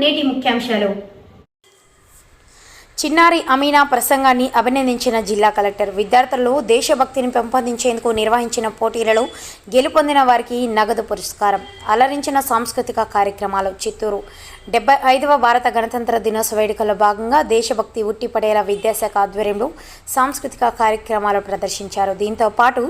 నేటి ముఖ్యాంశాలు చిన్నారి అమీనా ప్రసంగాన్ని అభినందించిన జిల్లా కలెక్టర్ విద్యార్థుల్లో దేశభక్తిని పెంపొందించేందుకు నిర్వహించిన పోటీలలో గెలుపొందిన వారికి నగదు పురస్కారం అలరించిన సాంస్కృతిక కార్యక్రమాలు చిత్తూరు డెబ్బై ఐదవ భారత గణతంత్ర దినోత్సవ వేడుకల్లో భాగంగా దేశభక్తి ఉట్టిపడేలా విద్యాశాఖ ఆధ్వర్యంలో సాంస్కృతిక కార్యక్రమాలు ప్రదర్శించారు దీంతో పాటు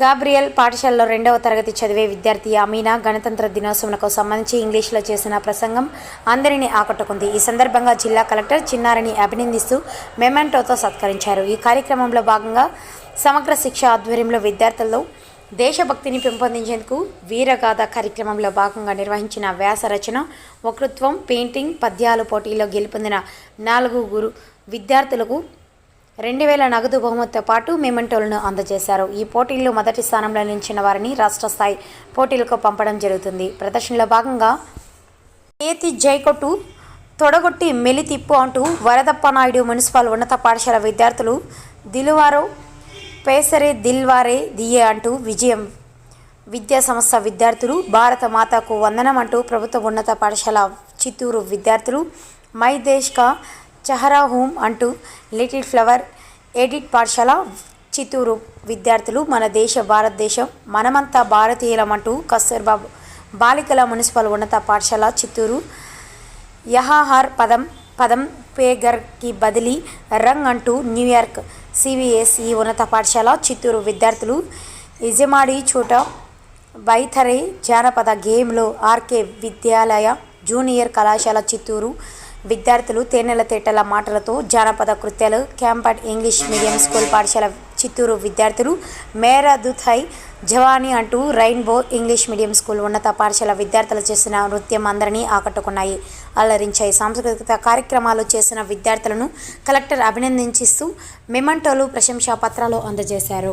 గాబ్రియల్ పాఠశాలలో రెండవ తరగతి చదివే విద్యార్థి అమీనా గణతంత్ర దినోత్సవంకు సంబంధించి ఇంగ్లీష్లో చేసిన ప్రసంగం అందరినీ ఆకట్టుకుంది ఈ సందర్భంగా జిల్లా కలెక్టర్ చిన్నారిని అభినందిస్తూ మెమెంటోతో సత్కరించారు ఈ కార్యక్రమంలో భాగంగా సమగ్ర శిక్ష ఆధ్వర్యంలో విద్యార్థుల్లో దేశభక్తిని పెంపొందించేందుకు వీరగాథ కార్యక్రమంలో భాగంగా నిర్వహించిన వ్యాస రచన వకృత్వం పెయింటింగ్ పద్యాలు పోటీలో గెలుపొందిన నాలుగు గురు విద్యార్థులకు రెండు వేల నగదు బహుమతితో పాటు మేమంటోలను అందజేశారు ఈ పోటీల్లో మొదటి స్థానంలో నిలిచిన వారిని రాష్ట్ర స్థాయి పోటీలకు పంపడం జరుగుతుంది ప్రదర్శనలో భాగంగా ఏతి జైకొట్టు తొడగొట్టి మెలితిప్పు అంటూ వరదప్ప నాయుడు మున్సిపల్ ఉన్నత పాఠశాల విద్యార్థులు దిలువారో పేసరే దిల్వారే దియే అంటూ విజయం విద్యా సంస్థ విద్యార్థులు భారత మాతకు వందనం అంటూ ప్రభుత్వ ఉన్నత పాఠశాల చిత్తూరు విద్యార్థులు మై దేశ్ కా చహరా హోమ్ అంటూ లిటిల్ ఫ్లవర్ ఎడిట్ పాఠశాల చిత్తూరు విద్యార్థులు మన దేశ భారతదేశం మనమంతా భారతీయులమంటూ కస్తూర్బా బాలికల మున్సిపల్ ఉన్నత పాఠశాల చిత్తూరు యహాహార్ పదం పదం పేగర్కి బదిలీ రంగ్ అంటూ న్యూయార్క్ సివిఎస్ఈ ఉన్నత పాఠశాల చిత్తూరు విద్యార్థులు ఇజమాడి చోట బైథరే జానపద గేమ్లో ఆర్కే విద్యాలయ జూనియర్ కళాశాల చిత్తూరు విద్యార్థులు తేనెల తేటల మాటలతో జానపద కృత్యాలు క్యాంపట్ ఇంగ్లీష్ మీడియం స్కూల్ పాఠశాల చిత్తూరు విద్యార్థులు మేరా దుథై జవానీ అంటూ రెయిన్బో ఇంగ్లీష్ మీడియం స్కూల్ ఉన్నత పాఠశాల విద్యార్థులు చేసిన నృత్యం అందరినీ ఆకట్టుకున్నాయి అల్లరించాయి సాంస్కృతిక కార్యక్రమాలు చేసిన విద్యార్థులను కలెక్టర్ అభినందించిస్తూ మెమంటోలు ప్రశంసా పత్రాలు అందజేశారు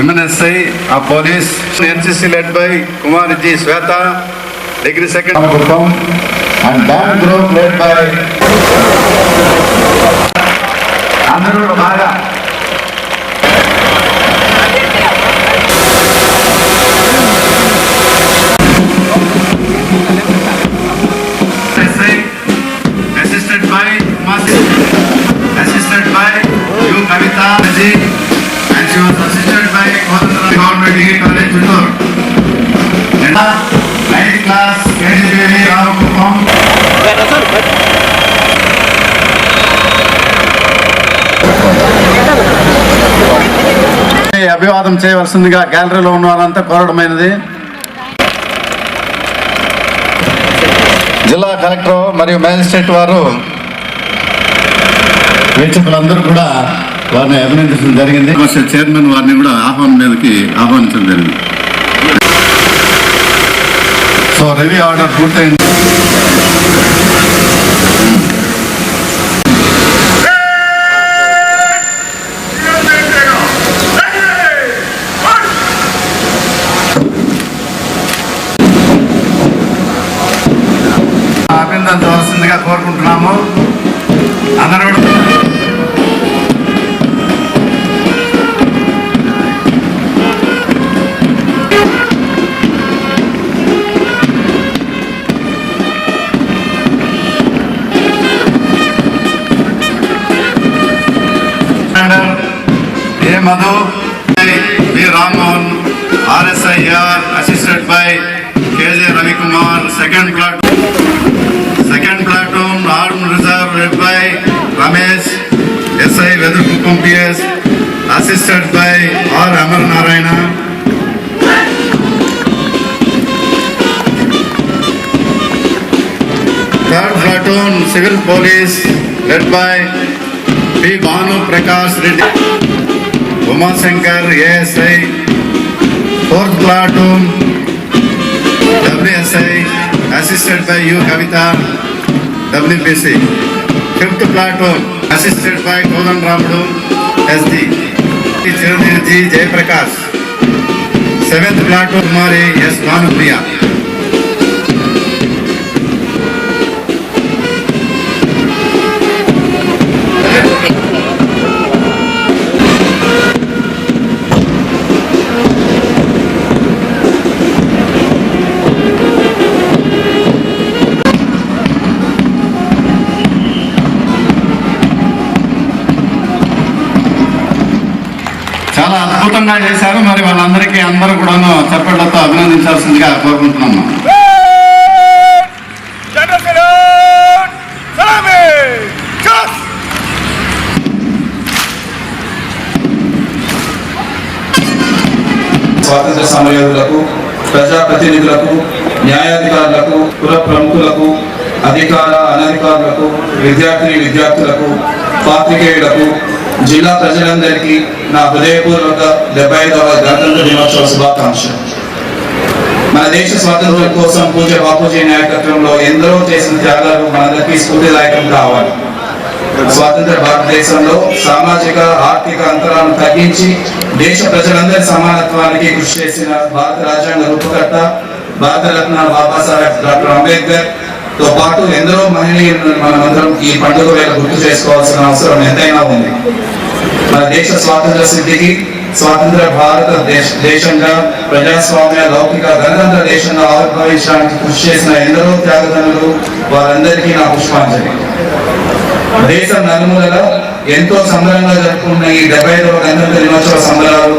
ఎంఎన్ఎస్ఐ ఆ police NCC led by Kumar G Shweta degree second కుటుంబం అండ్ డామ్ గ్రూప్ లెడ్ బై అందరూ బాగా అభివాదం చేయవలసిందిగా గ్యాలరీలో ఉన్న వారంతా కోరడమైనది జిల్లా కలెక్టర్ మరియు మేజిస్ట్రేట్ వారు వీక్షకులందరూ కూడా వారిని అభినందించడం జరిగింది చైర్మన్ వారిని కూడా ఆహ్వానం మీదకి ఆహ్వానించడం జరిగింది సో రివ్యూ ఆర్డర్ పూర్తయింది సహకరించవలసిందిగా కోరుకుంటున్నాము అందరూ Madhu V Rammohan RSIR assisted by KJ Ravikumar second plat second platoon arm reserve led by Ramesh SI Vedurkuppam PS assisted by R Amar Narayana third platoon civil police led by P Bhanu Prakash Reddy Umashankar ASI fourth platoon WSI, assisted by you, Kavita, WBC. Fifth platform, assisted by Kolan Ramudu, SD. Chiranjeev Ji Jayaprakash. Seventh platform, Kumari S. Manupriya. అద్భుతంగా చేశారు మరి వాళ్ళందరికీ అందరూ కూడాను చప్పట్లతో అభినందించాల్సిందిగా కోరుకుంటున్నాము స్వాతంత్ర సమయోధులకు ప్రజాప్రతినిధులకు న్యాయాధికారులకు కుల ప్రముఖులకు అధికార అనధికారులకు విద్యార్థిని విద్యార్థులకు పాత్రికేయులకు జిల్లా ప్రజలందరికీ నా హృదయపూర్వక డెబ్బై ఐదవ గణతంత్ర దినోత్సవ శుభాకాంక్షలు మన దేశ స్వాతంత్ర్యం కోసం పూజ బాపూజీ నాయకత్వంలో ఎందరో చేసిన త్యాగాలు మనందరికీ స్ఫూర్తిదాయకం కావాలి స్వాతంత్ర భారతదేశంలో సామాజిక ఆర్థిక అంతరాలను తగ్గించి దేశ ప్రజలందరి సమానత్వానికి కృషి చేసిన భారత రాజ్యాంగ రూపకర్త భారతరత్న బాబాసాహెబ్ డాక్టర్ అంబేద్కర్ తో పాటు ఎందరో మహిళలు మనమందరం ఈ పండుగ వేళ గుర్తు చేసుకోవాల్సిన అవసరం ఎంతైనా ఉంది మన దేశ స్వాతంత్ర సిద్ధికి స్వాతంత్ర భారత దేశంగా ప్రజాస్వామ్య లౌకిక గణతంత్ర దేశంగా ఆవిర్భవించడానికి కృషి చేసిన ఎందరో త్యాగతనులు వారందరికీ నా పుష్పాంజలి దేశం నలుమూలలో ఎంతో సంబరంగా జరుపుకున్న ఈ డెబ్బై ఐదవ గణతంత్ర దినోత్సవ సంబరాలు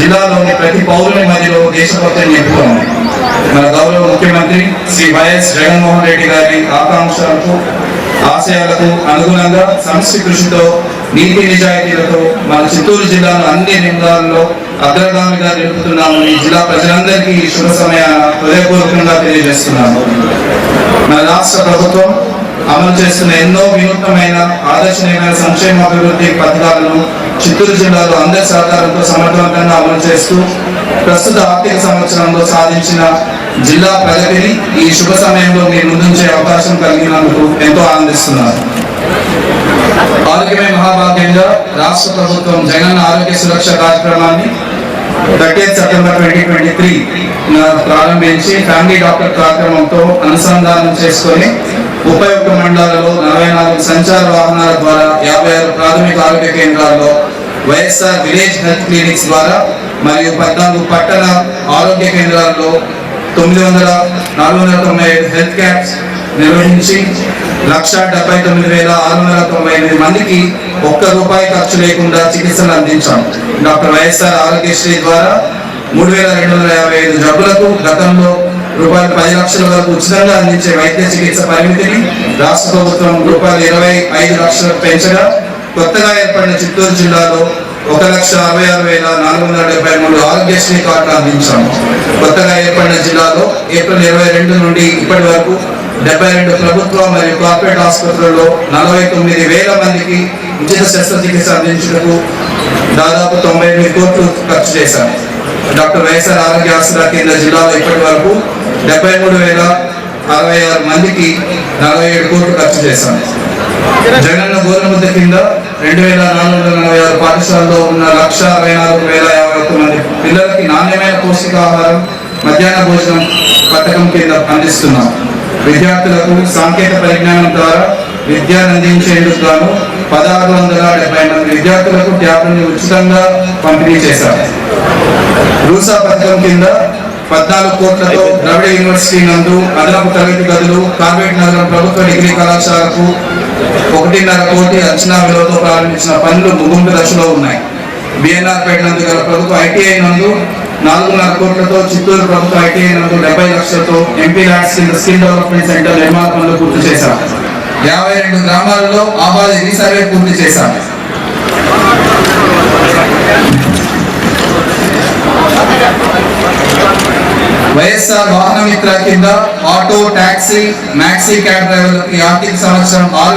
జిల్లాలోని ప్రతి పౌరుని మధ్యలో దేశభక్తిని నింపుతున్నాయి మన గౌరవ ముఖ్యమంత్రి శ్రీ వైఎస్ జగన్మోహన్ రెడ్డి గారి ఆకాంక్షలకు ఆశయాలకు అనుగుణంగా సంస్థ కృషితో నీతి నిజాయితీలతో మన చిత్తూరు జిల్లాను అన్ని రంగాల్లో అగ్రగామిగా నిలుపుతున్నామని జిల్లా ప్రజలందరికీ ఈ శుభ సమయాన హృదయపూర్వకంగా తెలియజేస్తున్నాము మన రాష్ట్ర ప్రభుత్వం అమలు చేస్తున్న ఎన్నో వినూత్నమైన ఆదర్శనీయమైన సంక్షేమ అభివృద్ధి పథకాలను చిత్తూరు జిల్లాలో అందరి సహకారంతో సమర్థవంతంగా అమలు చేస్తూ ప్రస్తుత ఆర్థిక సంవత్సరంలో సాధించిన జిల్లా ప్రగతిని ఈ శుభ సమయంలో మీ ముందుంచే అవకాశం కలిగినందుకు ఎంతో ఆనందిస్తున్నారు ఆరోగ్యమే మహాభాగ్యంగా రాష్ట్ర ప్రభుత్వం జగన్ ఆరోగ్య సురక్ష కార్యక్రమాన్ని thirteen September twenty twenty three ప్రారంభించి ఫ్యామిలీ డాక్టర్ కార్యక్రమంతో అనుసంధానం చేసుకొని ముప్పై ఒక్క మండలాలలో నలభై నాలుగు సంచార వాహనాల ద్వారా యాభై ఆరు ప్రాథమిక ఆరోగ్య కేంద్రాల్లో వైఎస్ఆర్ విలేజ్ హెల్త్ క్లినిక్స్ ద్వారా మరియు పద్నాలుగు పట్టణ ఆరోగ్య కేంద్రాల్లో తొమ్మిది వందల నాలుగు వందల తొంభై ఐదు హెల్త్ క్యాంప్స్ నిర్వహించి లక్ష డెబ్బై తొమ్మిది వేల ఆరు వందల తొంభై ఎనిమిది మందికి ఒక్క రూపాయి ఖర్చు లేకుండా చికిత్సలు అందించాం డాక్టర్ వైఎస్ఆర్ ఆరోగ్యశ్రీ ద్వారా మూడు వేల రెండు వందల యాభై ఐదు జబ్బులకు గతంలో రూపాయలు పది లక్షల వరకు ఉచితంగా అందించే వైద్య చికిత్స పరిమితిని రాష్ట్ర ప్రభుత్వం రూపాయలు ఇరవై ఐదు లక్షలకు పెంచగా కొత్తగా ఏర్పడిన చిత్తూరు జిల్లాలో ఒక లక్ష అరవై ఆరు వేల నాలుగు వందల డెబ్బై మూడు ఆరోగ్యశ్రీ కార్డులు అందించాము కొత్తగా ఏర్పడిన జిల్లాలో ఏప్రిల్ ఇరవై రెండు నుండి ఇప్పటి వరకు డెబ్బై రెండు ప్రభుత్వ మరియు కార్పొరేట్ ఆసుపత్రుల్లో నలభై తొమ్మిది వేల మందికి ఉచిత శస్త్రచికిత్స అందించడానికి దాదాపు తొంభై ఎనిమిది కోట్లు ఖర్చు చేశాము డాక్టర్ వైఎస్ఆర్ ఆరోగ్య ఆసరా కేంద్ర జిల్లాలో ఇప్పటి వరకు డెబ్బై మూడు వేల అరవై ఆరు మందికి నలభై ఏడు కోట్లు ఖర్చు చేశాము జగన్ గోధుమ కింద రెండు వేల నాలుగు వందల నలభై ఆరు పాఠశాలలో ఉన్న లక్ష అరవై నాలుగు వేల యాభై ఒక్క మంది పిల్లలకి నాణ్యమైన పోషకాహారం మధ్యాహ్న భోజనం పథకం కింద అందిస్తున్నాం విద్యార్థులకు సాంకేతిక పరిజ్ఞానం ద్వారా విద్యను అందించేందుకు గాను పదహారు వందల డెబ్బై మంది విద్యార్థులకు ట్యాబ్లెట్ ఉచితంగా పంపిణీ చేశారు రూసా పథకం కింద పద్నాలుగు కోట్లతో ద్రవిడ యూనివర్సిటీ నందు అదనపు తరగతి గదులు కార్పెట్ నగరం ప్రభుత్వ డిగ్రీ కళాశాలకు ఒకటిన్నర కోటి అంచనా విలువతో ప్రారంభించిన పనులు ముగింపు దశలో ఉన్నాయి బిఎన్ఆర్ పేట నందు గల ప్రభుత్వ ఐటీఐ నందు నాలుగున్నర కోట్లతో చిత్తూరు ప్రభుత్వ ఐటీఐ నందు డెబ్బై లక్షలతో ఎంపీ ల్యాడ్స్ కింద స్కిల్ డెవలప్మెంట్ సెంటర్ నిర్మాణ పనులు పూర్తి చేశారు యాభై రెండు గ్రామాలలో ఆబాధ రీసర్వే పూర్తి చేశాం వైఎస్ఆర్ వాహన మిత్ర కింద ఆటో ట్యాక్సీ మ్యాక్సీ క్యాబ్ డ్రైవర్లకి ఆర్థిక సంవత్సరం ఆరు